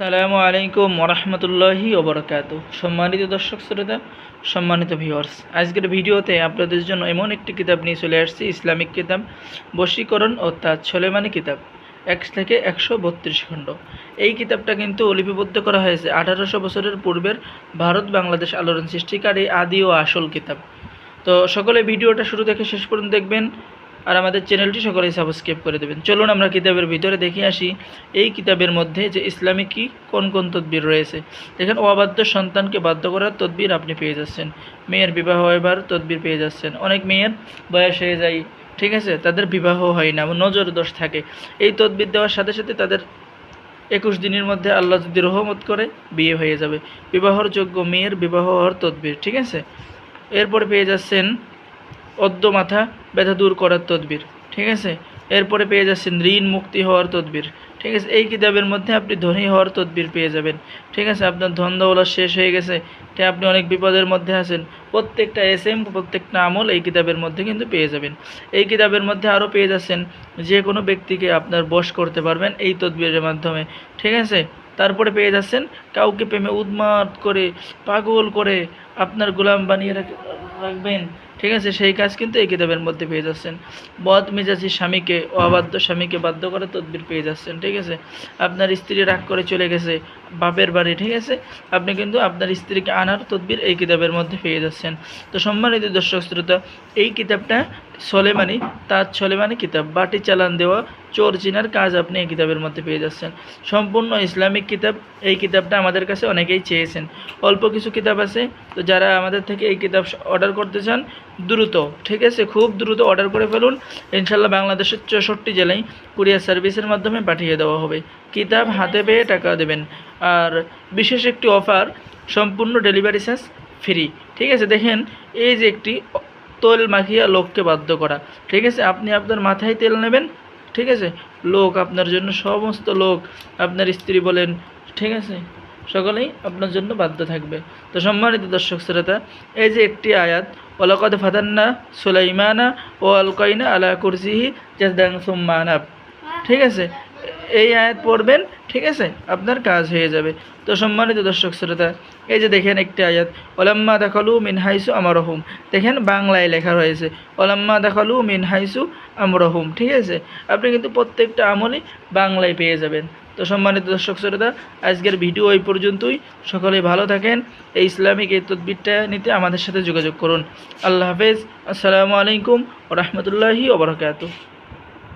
সালামু আলাইকুম ওরহমতুল্লাহি ওবরকাত সম্মানিত দর্শক শ্রোতা, সম্মানিত ভিউয়ার্স আজকের ভিডিওতে আপনাদের জন্য এমন একটি কিতাব নিয়ে চলে আসছি, ইসলামিক কিতাব, বশীকরণ ও তাজ সলেমানি কিতাব, এক থেকে একশো বত্রিশ খণ্ড। এই কিতাবটা কিন্তু লিপিবদ্ধ করা হয়েছে আঠারোশো বছরের পূর্বের ভারত বাংলাদেশ আলোড়ন সৃষ্টিকারী আদি ও আসল কিতাব। তো সকলে ভিডিওটা শুরু থেকে শেষ পর্যন্ত দেখবেন। আর আমাদের চ্যানেলটি সকলেই সাবস্ক্রাইব করে দেবেন। চলুন আমরা কিতাবের ভিতরে দেখে আসি। এই কিতাবের মধ্যে যে ইসলামিক কি, কোন কোন তদবির রয়েছে? দেখেন, অবাধ্য সন্তানকে বাধ্য করার তদবির আপনি পেয়ে যাচ্ছেন। মেয়ের বিবাহ এবার তদবির পেয়ে যাচ্ছেন। অনেক মেয়ের বয়স হয়ে যায়, ঠিক আছে? তাদের বিবাহ হয় না নজর দোষ থাকে। এই তদবির দেওয়ার সাথে সাথে তাদের একুশ দিনের মধ্যে আল্লাহ যদি রহমত করে, বিয়ে হয়ে যাবে। বিবাহর যোগ্য মেয়ের বিবাহ হওয়ার তদবির, ঠিক আছে? এরপর পেয়ে যাচ্ছেন অদ্য মাথা ব্যথা দূর করার তদবির, ঠিক আছে? এরপরে পেয়ে যাচ্ছেন ঋণ মুক্তি হওয়ার তদবির, ঠিক আছে? এই কিতাবের মধ্যে আপনি ধনী হওয়ার তদবির পেয়ে যাবেন, ঠিক আছে? আপনার ধন দৌলত শেষ হয়ে গেছে তাই আপনি অনেক বিপদের মধ্যে আছেন। প্রত্যেকটা এস এম প্রত্যেকটা আমল এই কিতাবের মধ্যে কিন্তু পেয়ে যাবেন। এই কিতাবের মধ্যে আরও পেয়ে যাচ্ছেন যে কোনো ব্যক্তিকে আপনার বশ করতে পারবেন এই তদবিরের মাধ্যমে, ঠিক আছে? তারপরে পেয়ে যাচ্ছেন কাউকে প্রেমে উন্মাদ করে, পাগল করে আপনার গোলাম বানিয়ে রাখ- রাখবেন ঠিক আছে, সেই কাজ কিন্তু এই কিতাবের মধ্যে পেয়ে যাচ্ছেন। বদ মেজাজি স্বামীকে, অবাধ্য স্বামীকে বাধ্য করে তদবির পেয়ে যাচ্ছেন, ঠিক আছে? আপনার স্ত্রী রাগ করে চলে গেছে, বাপের বাড়ি, ঠিক আছে? আপনি কিন্তু আপনার স্ত্রীকে আনার তদবির এই কিতাবের মধ্যে পেয়ে যাচ্ছেন। তো সম্মানিত দর্শক শ্রোতা, এই কিতাবটা সলেমানি তার সলেমানি কিতাব, বাটি চালান দেওয়া, চোর চিনার কাজ আপনি এই কিতাবের মধ্যে পেয়ে যাচ্ছেন। সম্পূর্ণ ইসলামিক কিতাব, এই কিতাবটা আমাদের কাছে অনেকেই চেয়েছেন। অল্প কিছু কিতাব আছে, তো যারা আমাদের থেকে এই কিতাব অর্ডার করতে চান দ্রুত, ঠিক আছে? খুব দ্রুত অর্ডার করে ফেলুন। ইনশাল্লাহ বাংলাদেশের চৌষট্টি জেলায় কুরিয়ার সার্ভিসের মাধ্যমে পাঠিয়ে দেওয়া হবে। কিতাব হাতে পেয়ে টাকা দেবেন। আর বিশেষ একটি অফার সম্পূর্ণ ডেলিভারি চার্জ ফ্রি ঠিক আছে? দেখেন, এই যে একটি তেল মাখিয়া লোককে বাধ্য করা, ঠিক আছে? আপনি আপনার মাথায় তেল নেবেন, ঠিক আছে? লোক আপনার জন্য সমস্ত লোক আপনার স্ত্রী বলেন, ঠিক আছে? সকলেই আপনার জন্য বাধ্য থাকবে। তো সম্মানিত দর্শক, শ্রোতা, এই যে একটি আয়াত ওলাকদ ফাতান্না সুলাইমানা ও আলকাইনা আলা কুরসিহি জাসদাং সুম্মানাব ঠিক আছে? এই আয়াত পড়বেন, ঠিক আছে? আপনার কাজ হয়ে যাবে। তো সম্মানিত দর্শক শ্রোতা, এই যে দেখেন একটি আয়াত, ওলাম্মা দেখালু মিন হাইসু আমরহুম। দেখেন বাংলায় লেখা রয়েছে, ওলাম্মা দেখালু মিন হাইসু আমরহুম। ঠিক আছে? আপনি কিন্তু প্রত্যেকটা আমলই বাংলায় পেয়ে যাবেন। তো সম্মানিত দর্শক শ্রোতা, আজকের ভিডিও এই পর্যন্তই। সকলে ভালো থাকেন, এই ইসলামিক এই তদবিরটা নিতে আমাদের সাথে যোগাযোগ করুন। আল্লাহ হাফেজ, আসসালামু আলাইকুম রহমতুল্লাহি ওবরাকাতু